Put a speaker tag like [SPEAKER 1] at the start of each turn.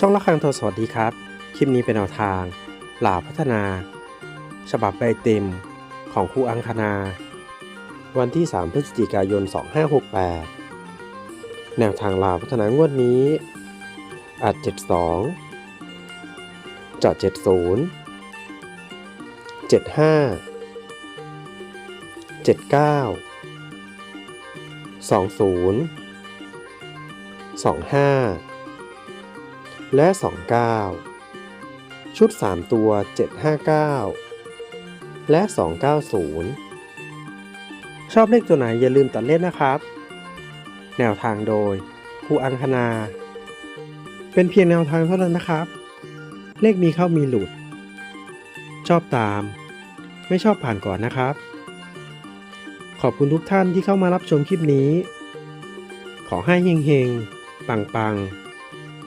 [SPEAKER 1] ช่องละครังโทรสวัสดีครับ คลิปนี้เป็นแนวทางหลาพัฒนา ฉบับใบเต็มของครูอังคณา วันที่ 3 พฤศจิกายน 2568 แนวทางลาพัฒนางวดนี้ อัด 72จาะ70 75 79 20 25 และ 29 ชุด 3 ตัว 759 และ 290 ชอบเลขตัวไหนอย่าลืมตัดเล่นนะครับ แนวทางโดยครูอังคณา เป็นเพียงแนวทางเท่านั้นนะครับ เลขมีเข้ามีหลุด ชอบตาม ไม่ชอบผ่านก่อนนะครับ ขอบคุณทุกท่านที่เข้ามารับชมคลิปนี้ ขอให้เฮงๆ ปังๆ